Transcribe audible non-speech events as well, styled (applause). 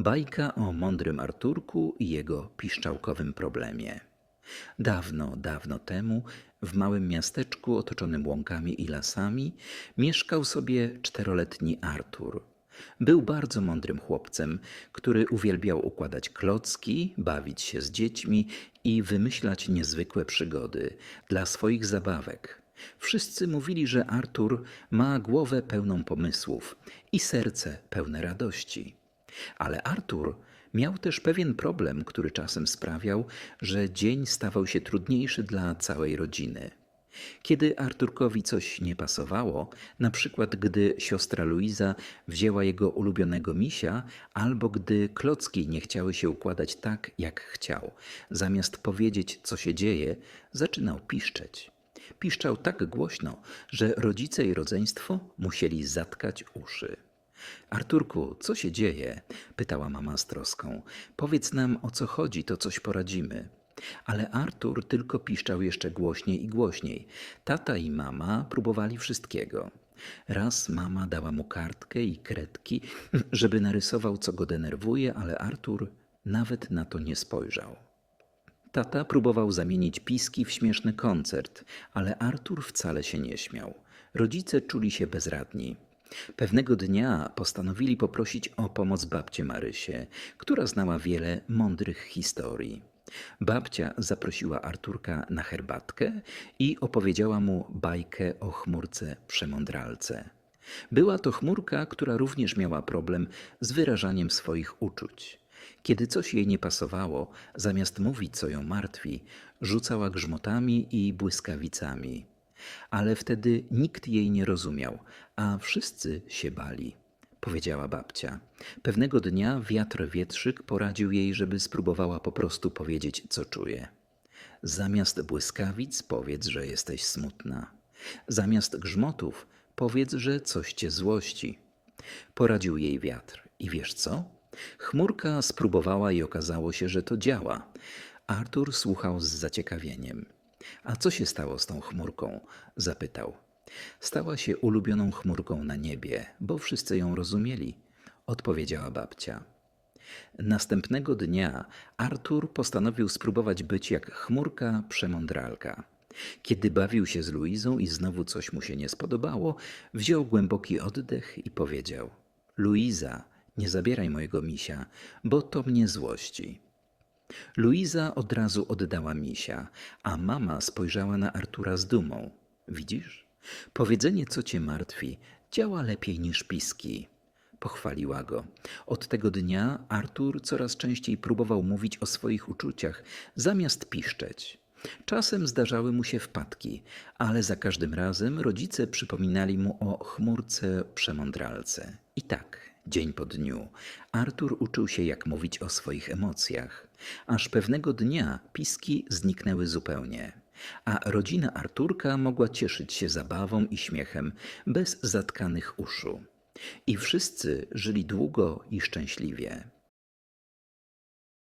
Bajka o mądrym Arturku i jego piszczałkowym problemie. Dawno, dawno temu, w małym miasteczku otoczonym łąkami i lasami, mieszkał sobie czteroletni Artur. Był bardzo mądrym chłopcem, który uwielbiał układać klocki, bawić się z dziećmi i wymyślać niezwykłe przygody dla swoich zabawek. Wszyscy mówili, że Artur ma głowę pełną pomysłów i serce pełne radości. Ale Artur miał też pewien problem, który czasem sprawiał, że dzień stawał się trudniejszy dla całej rodziny. Kiedy Arturkowi coś nie pasowało, na przykład gdy siostra Luiza wzięła jego ulubionego misia, albo gdy klocki nie chciały się układać tak, jak chciał, zamiast powiedzieć, co się dzieje, zaczynał piszczeć. Piszczał tak głośno, że rodzice i rodzeństwo musieli zatkać uszy. Arturku, co się dzieje? pytała mama z troską. Powiedz nam o co chodzi, to coś poradzimy. Ale Artur tylko piszczał jeszcze głośniej i głośniej. Tata i mama próbowali wszystkiego. Raz mama dała mu kartkę i kredki, (laughs) żeby narysował, co go denerwuje, ale Artur nawet na to nie spojrzał. Tata próbował zamienić piski w śmieszny koncert, ale Artur wcale się nie śmiał. Rodzice czuli się bezradni. Pewnego dnia postanowili poprosić o pomoc babcię Marysię, która znała wiele mądrych historii. Babcia zaprosiła Arturka na herbatkę i opowiedziała mu bajkę o chmurce przemądralce. Była to chmurka, która również miała problem z wyrażaniem swoich uczuć. Kiedy coś jej nie pasowało, zamiast mówić, co ją martwi, rzucała grzmotami i błyskawicami. Ale wtedy nikt jej nie rozumiał, a wszyscy się bali, powiedziała babcia. Pewnego dnia wiatr wietrzyk poradził jej, żeby spróbowała po prostu powiedzieć, co czuje. Zamiast błyskawic powiedz, że jesteś smutna. Zamiast grzmotów powiedz, że coś cię złości. Poradził jej wiatr. I wiesz co? Chmurka spróbowała i okazało się, że to działa. Artur słuchał z zaciekawieniem. A co się stało z tą chmurką? zapytał. Stała się ulubioną chmurką na niebie, bo wszyscy ją rozumieli, odpowiedziała babcia. Następnego dnia Artur postanowił spróbować być jak chmurka przemądralka. Kiedy bawił się z Luizą i znowu coś mu się nie spodobało, wziął głęboki oddech i powiedział: Luiza, nie zabieraj mojego misia, bo to mnie złości. Luiza od razu oddała misia, a mama spojrzała na Artura z dumą. Widzisz? Powiedzenie, co cię martwi, działa lepiej niż piski. Pochwaliła go. Od tego dnia Artur coraz częściej próbował mówić o swoich uczuciach, zamiast piszczeć. Czasem zdarzały mu się wpadki, ale za każdym razem rodzice przypominali mu o chmurce przemądralce. I tak, dzień po dniu, Artur uczył się, jak mówić o swoich emocjach. Aż pewnego dnia piski zniknęły zupełnie, a rodzina Arturka mogła cieszyć się zabawą i śmiechem bez zatkanych uszu. I wszyscy żyli długo i szczęśliwie.